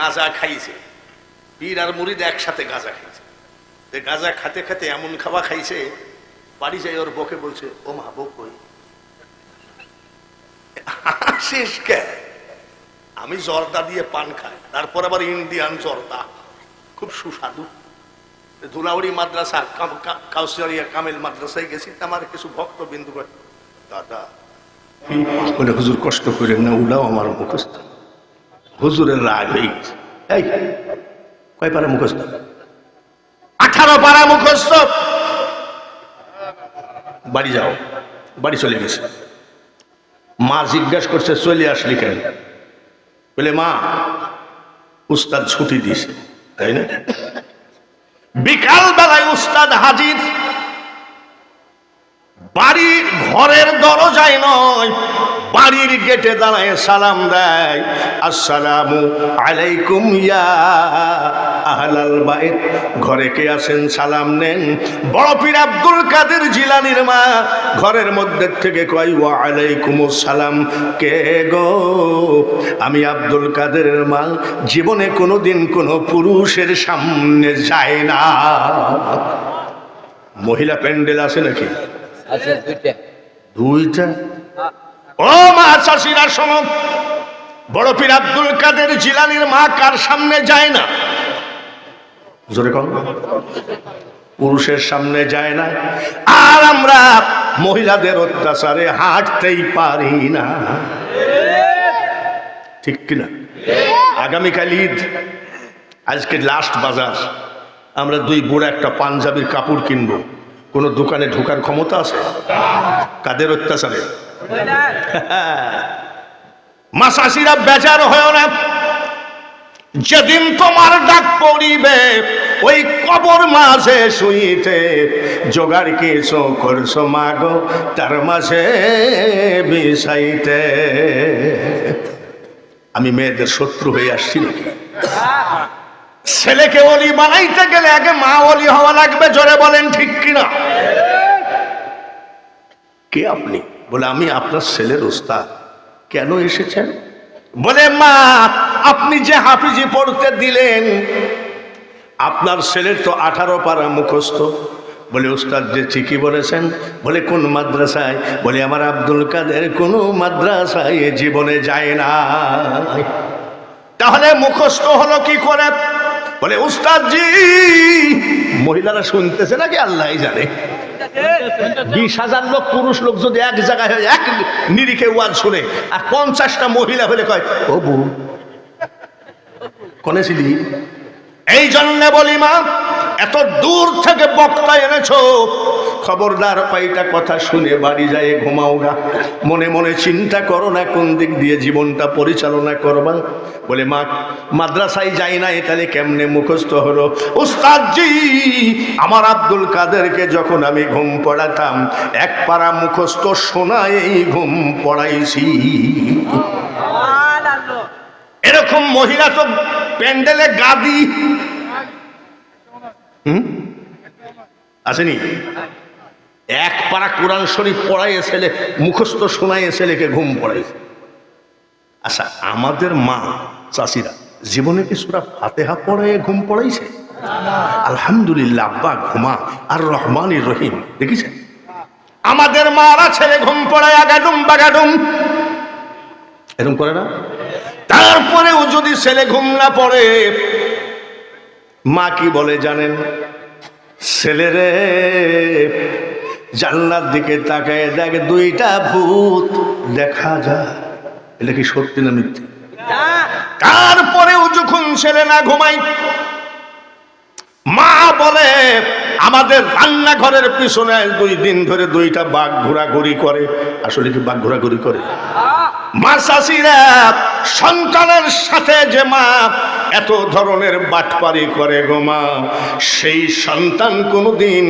গাঁজা খাইছে। পীর আর মুরিদ একসাথে গাঁজা খাইছে। গাঁজা খাতে খাতে এমন খাওয়া খাইছে, বাড়ি যাই ওর বকে বলছে, ও মা, বউ কই? শেষ কে? আমি জর্দা দিয়ে পান খাই, তারপর আবার ইন্ডিয়ান জর্দা। খুব সুস্বাদু। ধুলাউড়ি মাদ্রাসা কাউসিয়ারিয়া কামেল মাদ্রাসায় গেছি আমার কিছু ভক্ত বিন্দু দাদা হুজুর কষ্ট করে না উলাও আমার মুখস্থ। হুজুরের রাগ হয়ে গেছে। এই কয় পারা মুখস্থ? আঠারো পারা মুখস্থ। বাড়ি যাও বাড়ি চলে গেছে। মা জিজ্ঞাসা করছে চলে আসলি কেন? বলে মা উস্তাদ ছুটি দিছে তাই না? বিকাল বেলায় উস্তাদ হাজির। বাড়ির ঘরের দরজায় নয়, বাড়ির গেটে দাঁড়ায় সালাম দেয়, আসসালামু আলাইকুম ইয়া আহলাল বাইত। ঘরে কে আছেন সালাম নেন। বড় পীর আব্দুল কাদের জিলানির মা, ঘরের মধ্যে থেকে কয়, ওয়া আলাইকুম সালাম। কে গো? আমি আব্দুল কাদেরের মা, জীবনে কোনোদিন কোনো পুরুষের সামনে যায় না। মহিলা প্যান্ডেল আছে নাকি? আছে দুইটা। দুইটা? ও মা চাষিরা শোনো বড় পীর আব্দুল কাদের জিলানির মা কার সামনে যায় না? জোরে কম। পুরুষের সামনে যায় না। আর আমরা মহিলাদের অত্যাচারে হাঁটতেই পারি না। ঠিক কিনা? আগামীকাল ঈদ আজকে লাস্ট বাজার। আমরা দুই বুড়া একটা পাঞ্জাবির কাপড় কিনবো। কোনো দোকানে ঢোকার ক্ষমতা আছে? কাদের অত্যাচারে? মাসাসিরা বেজার হয় না। যেদিন তোমার ডাক পড়িবে, ওই কবর মাঝে শুইতে জোগাড় কিছু করছ মাগো, তার মাঝে বিষাইতে আমি মেয়েদের শত্রু হয়ে আসছি নাকি? ছেলেকে অলি বানাইতে গেলে আগে মা অলি হওয়া লাগবে, জোরে বলেন ঠিক কিনা? কে আপনি? বলে, আমি আপনার ছেলের উস্তাদ কেন এসেছেন? বলে, মা, আপনি যে হাফিজি পড়তে দিলেন, আপনার ছেলের তো আঠারো পারা মুখস্থ। বলে উস্তাদ যে ঠিকই বলেছেন। বলে, কোন মাদ্রাসায়? বলে, আমার আব্দুল কাদের কোনো মাদ্রাসায় জীবনে যায় না তাহলে মুখস্থ হলো কি করে? বলে, উস্তাদজি, মহিলারা শুনতেছে নাকি? আল্লাহ জানে। বিশ হাজার লোক, পুরুষ লোক যদি এক জায়গায় হয় এক নিরিখে ওয়াজ শুনে, আর পঞ্চাশটা মহিলা হলে কয় ও বউ কনে ছিলি? এই জন্যে বলি মা, এত দূর থেকে বক্তা এনেছো খবরদার পাইটা কথা শুনে বাড়ি যায় ঘুমাও না। মনে মনে চিন্তা করো না কোন দিক দিয়ে জীবনটা পরিচালনা করবা। বলে মা মাদ্রাসায় যাই না তাহলে কেমনে মুখস্থ হলো? উস্তাদজি আমার আব্দুল কাদেরকে যখন আমি ঘুম পড়াতাম এক পারা মুখস্থ শোনাই ঘুম পড়াইছি। এরকম মহিলা তো প্যান্ডেলে গাদি হুম? আসেনি? এক পাড়া কোরআন শরীফ পড়াইয়ে ছেলে, মুখস্থ শোনাইয়ে ছেলেকে ঘুম পড়াইছে আচ্ছা আমাদের মা চাষিরা জীবনে কি সুরা ফাতেহা পড়াইয়ে ঘুম পড়াইছে? আলহামদুলিল্লাহ, আব্বা ঘুমা, আর রহমান রহিম, দেখেছেন? আমাদের মারা ছেলে ঘুম পড়ায় আগাডুম বাগাডুম। এরকম করে না? তারপরেও যদি ছেলে ঘুম না পড়ে, মা কি বলে জানেন? ছেলেরে জানলার দিকে তাকায় দেখ দুইটা ভূত দেখা যা এটা কি সত্যি না মিথ্যে? তারপরেও যখন ছেলে না ঘুমাই আমাদের রান্নাঘরের পিছনে দুই দিন ধরে দুইটা বাঘ ঘোরাঘুরি করে। আসলে কি বাঘ ঘোরাঘুরি করে? মা সন্তানের সাথে যে মা এত ধরনের বাটপারি করে গো মা, সেই সন্তান কোনোদিন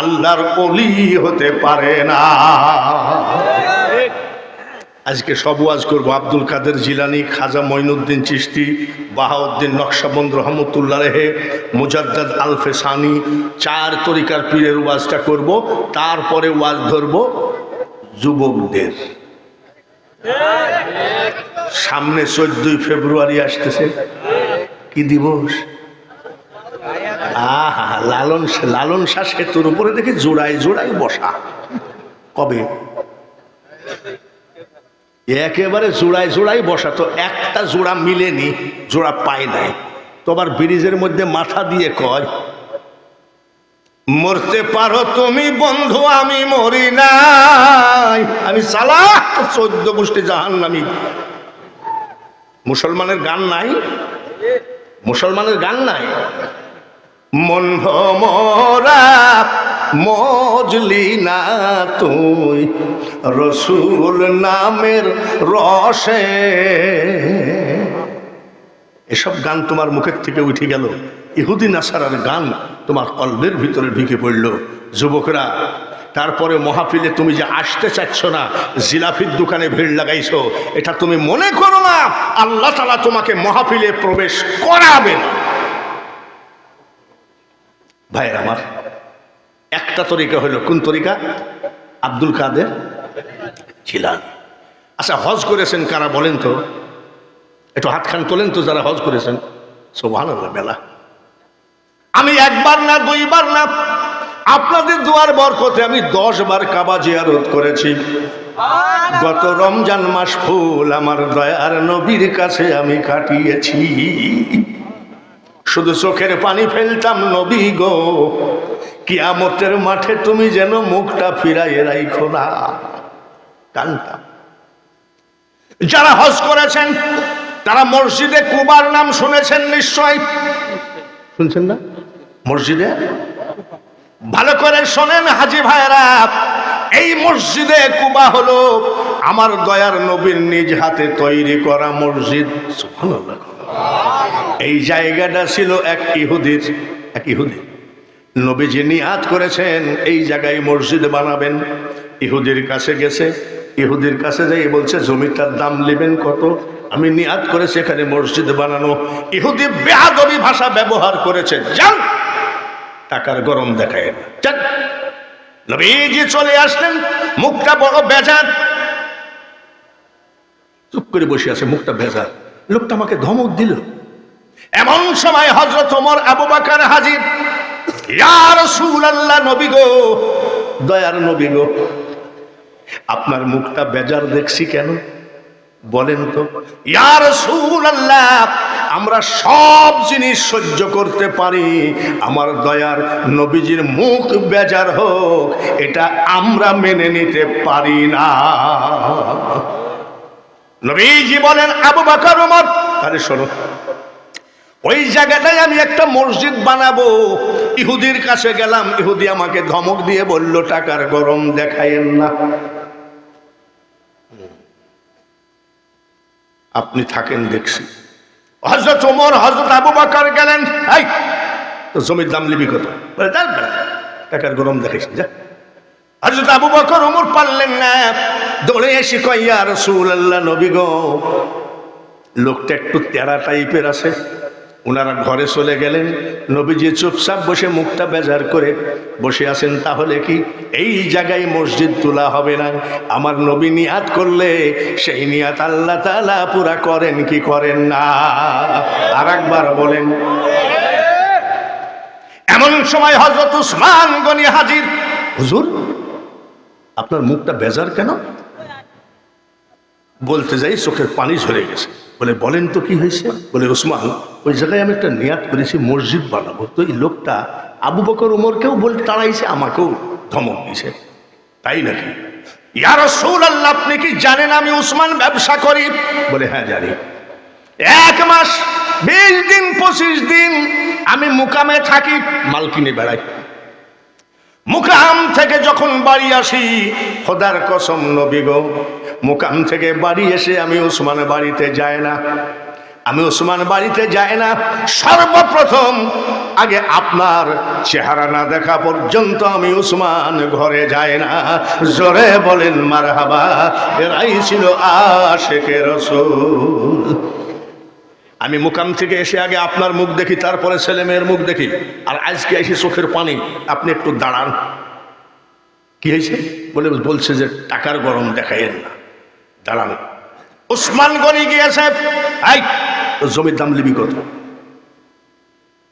আল্লাহর অলি হতে পারে না। আজকে সব ওয়াজ করব। আব্দুল কাদের জিলানি, খাজা মঈনুদ্দিন চিশতি, বাহাউদ্দিন নকশাবন্দ রহমতুল্লাহ রেহে, মুজাদ্দাদ আলফে সানি চার তরিকার পীরের ওয়াজটা করব। তারপরে ওয়াজ ধরব যুবকদের। সামনে চোদ্দই ফেব্রুয়ারি আসতেছে। কি দিবস? আহা, লালন লালন শাহ সেতুর উপরে দেখি জোড়ায় জোড়ায় বসা। কবে? একেবারে জোড়ায় জোড়ায় বসাতো একটা জোড়া মিলেনি, জোড়া পায় নাই। তোমার ব্রিজের মধ্যে মাথা দিয়ে কয়, মরতে পারো তুমি বন্ধু, আমি মরি নাই। আমি সালা, চোদ্দ গোষ্ঠী জাহান নামি মুসলমানের গান নাই? মুসলমানের গান নাই? মন ভমরা মজলি না তুই রসুল নামের রসে। এসব গান তোমার মুখের থেকে উঠে গেল। ইহুদিন আসারার গান তোমার কলবের ভিতরে ঢুকে পড়ল। যুবকরা, তারপরে মহাফিলে তুমি যে আসতে চাচ্ছ না, জিলাফির দোকানে ভিড় লাগাইছো, এটা তুমি মনে করো না, আল্লাহ তালা তোমাকে মহাফিলে প্রবেশ করাবে না ভাইয়ের আমার একটা তরিকা হলো কোন তরিকা? আব্দুল কাদের ছিলান আচ্ছা হজ করেছেন কারা বলেন তো? একটু হাতখান তোলেন তো যারা হজ করেছেন। সব সোভান বেলা আমি একবার না, দুইবার না, আপনাদের দুয়ার বরকতে আমি দশ বার কাবা জিয়ারত করেছি। গত রমজান মাস ফুল আমার দয়ার নবীর কাছে আমি কাটিয়েছি। শুধু চোখের পানি ফেলতাম নবী গো কিয়ামতের মাঠে তুমি যেন মুখটা ফিরাইয়ে রাইখো না। কানতাম যারা হজ করেছেন, তারা মসজিদে কুবার নাম শুনেছেন নিশ্চয় শুনছেন না? মসজিদে? ভালো করে শোনেন হাজি ভাইরা এই মসজিদে কুবা হলো আমার দয়ার নবীর নিজ হাতে তৈরি করা মসজিদ। এই জায়গাটা ছিল এক ইহুদির, এক ইহুদি। নবীজি নিয়াত করেছেন, এই জায়গায় মসজিদ বানাবেন। ইহুদির কাছে গেছে, ইহুদির কাছে যাই বলছে, জমিটার দাম নেবেন কত? আমি নিয়াত করেছি, এখানে মসজিদ বানানো। ইহুদি বেহাদবি ভাষা ব্যবহার করেছে, যান, টাকার গরম দেখায় যান, নবীজি চলে আসলেন, মুখটা বড় বেজার। চুপ করে বসে আছে, মুখটা ভেজা লোকটা আমাকে ধমক দিল। এমন সময় হজরত ওমর, আবু বাকার হাজির ইয়ার আল্লাহ নবী গো, দয়ার নবী গো, আপনার মুখটা বেজার দেখছি কেন? বলেন তো। ইয়ার সুল আল্লাহ আমরা সব জিনিস সহ্য করতে পারি, আমার দয়ার নবীজির মুখ বেজার হোক, এটা আমরা মেনে নিতে পারি না। নবীজি বলেন, আবু বাকর তাহলে শোনো ওই জায়গাটায় আমি একটা মসজিদ বানাবো। ইহুদির কাছে গেলাম, ইহুদি আমাকে ধমক দিয়ে বলল, টাকার গরম দেখায়েন না। আপনি থাকেন দেখছি। হজরত ওমর হজরত আবু বাকর গেলেন, এই তো জমির দাম লিবি কত? টাকার গরম দেখাইস যা। হজরত আবু বকর ওমর পারলেন না। দৌড়ে এসে কইয়া রসুল আল্লাহ নবী গো, লোকটা একটু তেরা টাইপের আছে। ওনারা ঘরে চলে গেলেন, নবীজি চুপচাপ বসে মুখটা বেজার করে বসে আছেন, তাহলে কি এই জায়গায় মসজিদ তোলা হবে না? আমার নবী নিয়াত করলে, সেই নিয়াত আল্লাহ তালা পুরা করেন কি করেন না? আর একবার বলেন। এমন সময় হজরত উসমান গনি হাজির। হুজুর, আপনার মুখটা বেজার কেন? বলতে যাই, চোখের পানি ঝরে গেছে। বলে, বলেন তো কি হয়েছে? বলে, ওসমান, ওই জায়গায় আমি একটা নিয়াত করেছি, মসজিদ বানাবো। তো এই লোকটা আবু বকর উমরকেও বলে তাড়াইছে, আমাকেও ধমক দিছে তাই নাকি? ইয়ার রসুল আল্লাহ আপনি কি জানেন আমি উসমান ব্যবসা করি? বলে হ্যাঁ জানি। এক মাস, বিশ দিন, পঁচিশ দিন আমি মুকামে থাকি, মাল কিনে বেড়াই। মুকাম থেকে যখন বাড়ি আসি, খোদার কসম নবী গো, মুকাম থেকে বাড়ি এসে আমি ওসমান বাড়িতে যাই না। আমি ওসমান বাড়িতে যাই না। সর্বপ্রথম আগে আপনার চেহারা না দেখা পর্যন্ত আমি উসমান ঘরে যাই না। জোরে বলেন মার হাবা এরাই ছিল আশেকের রসুল। আমি মুকাম থেকে এসে আগে আপনার মুখ দেখি, তারপরে ছেলে মেয়ের মুখ দেখি। আর আজকে এসে চোখের পানি, আপনি একটু দাঁড়ান। কি হয়েছে? বলে বলছে যে, টাকার গরম দেখাইয়েন না। দাঁড়ান। উসমান গনি গিয়েছে তোর জমির দাম লিবি কত?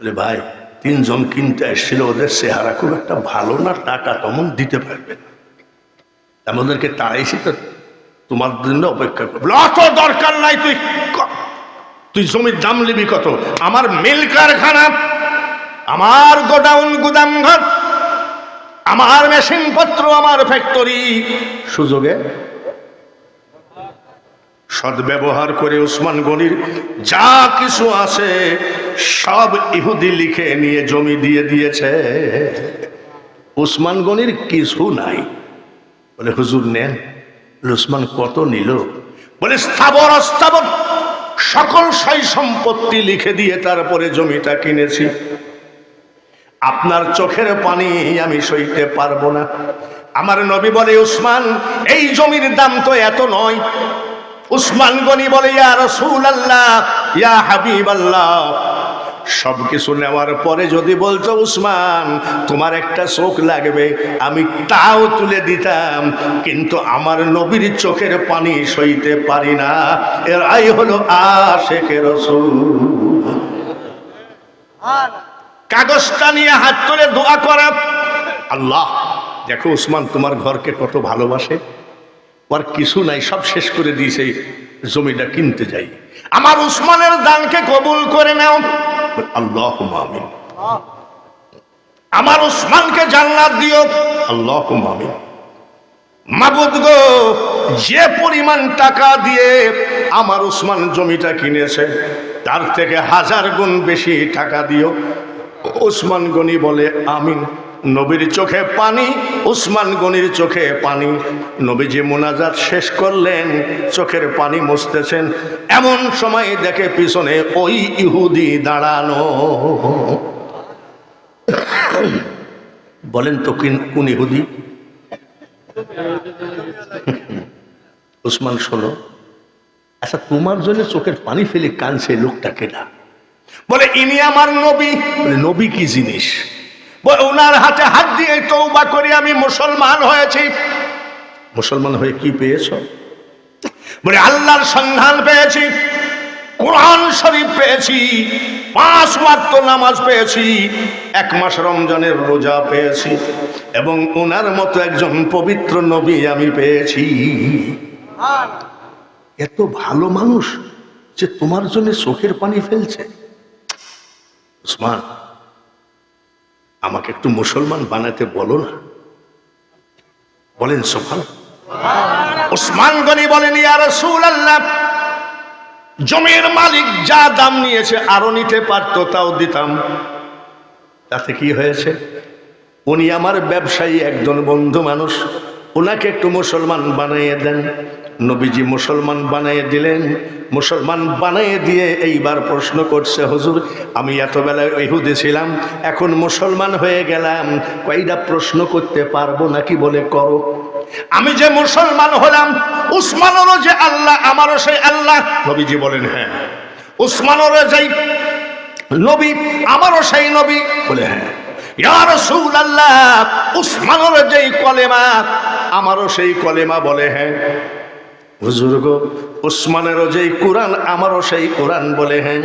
বলে, ভাই, তিনজন কিনতে এসেছিল, ওদের চেহারা খুব একটা ভালো না, টাকা তেমন দিতে পারবে না। আমাদেরকে তাড়াইছি তো তোমার জন্য অপেক্ষা করব। অত দরকার নাই তুই। তুই জমির দাম নিবি কত? আমার মিল কারখানা, আমার গোডাউন গুদাম ঘর, আমার মেশিন পত্র, আমার ফ্যাক্টরি। সুযোগে? সদ্ব্যবহার করে উসমান গনির যা কিছু আছে, সব ইহুদি লিখে নিয়ে জমি দিয়ে দিয়েছে। উসমান গনির কিছু নাই। বলে, হুজুর, নেন। উসমান কত নিল? বলে, স্থাবর, অস্থাবর। সকল সাই সম্পত্তি লিখে দিয়ে তারপরে জমিটা কিনেছি। আপনার চোখের পানি আমি সইতে পারব না। আমার নবী বলে, উসমান, এই জমির দাম তো এত নয়। উসমান গনি বলে, ইয়া রসুল আল্লাহ ইয়া হাবিব আল্লাহ সব কিছু নেওয়ার পরে যদি বলতো উসমান তোমার একটা চোখ লাগবে আমি তাও তুলে দিতাম কিন্তু আমার নবীর চোখের পানি সইতে পারি না। এর আই হলো আশেখ রসুল। কাগজটা নিয়ে হাত তুলে দোয়া করা। আল্লাহ দেখো উসমান তোমার ঘরকে কত ভালোবাসে। ওর কিছু নাই সব শেষ করে দিয়েছে জমিটা কিনতে যাই। আমার উসমানের দানকে কবুল করে নাও। আল্লাহ আমার উসমানকে জান্নাত দিও আল্লাহ মামিন মাবুদ গো যে পরিমাণ টাকা দিয়ে আমার উসমান জমিটা কিনেছে তার থেকে হাজার গুণ বেশি টাকা দিও। উসমান গনি বলে আমিন। নবীর চোখে পানি, উসমান গনির চোখে পানি। নবীজি মোনাজাত শেষ করলেন, চোখের পানি মুছতেছেন। এমন সময় দেখে পিছনে ওই ইহুদি দাঁড়ানো। বলেন তো কিন- ইহুদি? উসমান, শোনো। আচ্ছা তোমার জন্য চোখের পানি ফেলে কানছে লোকটা কেনা বলে, ইনি আমার নবী। নবী কি জিনিস? ওনার হাতে হাত দিয়ে তৌবা করে আমি মুসলমান হয়েছি। মুসলমান হয়ে কি পেয়েছ? বলে আল্লাহর সন্ধান পেয়েছি, কোরআন শরীফ পেয়েছি, পাঁচ ওয়াক্ত নামাজ পেয়েছি, এক মাস রমজানের রোজা পেয়েছি এবং ওনার মতো একজন পবিত্র নবী আমি পেয়েছি। এত ভালো মানুষ যে তোমার জন্য চোখের পানি ফেলছে। উসমান আমাকে একটু মুসলমান বানাতে বলো না। বলেন সোফান উসমান গনি বলেন, ইয়া রাসূলুল্লাহ, জমির মালিক যা দাম নিয়েছে আরও নিতে পারতো, তাও দিতাম। তাতে কি হয়েছে? উনি আমার ব্যবসায়ী একজন বন্ধু মানুষ ওনাকে একটু মুসলমান বানিয়ে দেন। নবীজি মুসলমান বানিয়ে দিলেন। মুসলমান বানিয়ে দিয়ে এইবার প্রশ্ন করছে, হুজুর, আমি এতবেলায় ইহুদি ছিলাম, এখন মুসলমান হয়ে গেলাম কয়টা প্রশ্ন করতে পারব নাকি বলে করো? আমি যে মুসলমান হলাম, উসমানেরও যে আল্লাহ, আমারও সেই আল্লাহ। নবীজি বলেন হ্যাঁ উসমানেরও যাই নবী, আমারও সেই নবী। বলে হ্যাঁ উসমানের যেই কলেমা, আমারও সেই কলেমা। বলে হ্যাঁ হুজুর গো উসমানেরও যেই কোরআন আমারও সেই কোরআন বলে হ্যাঁ।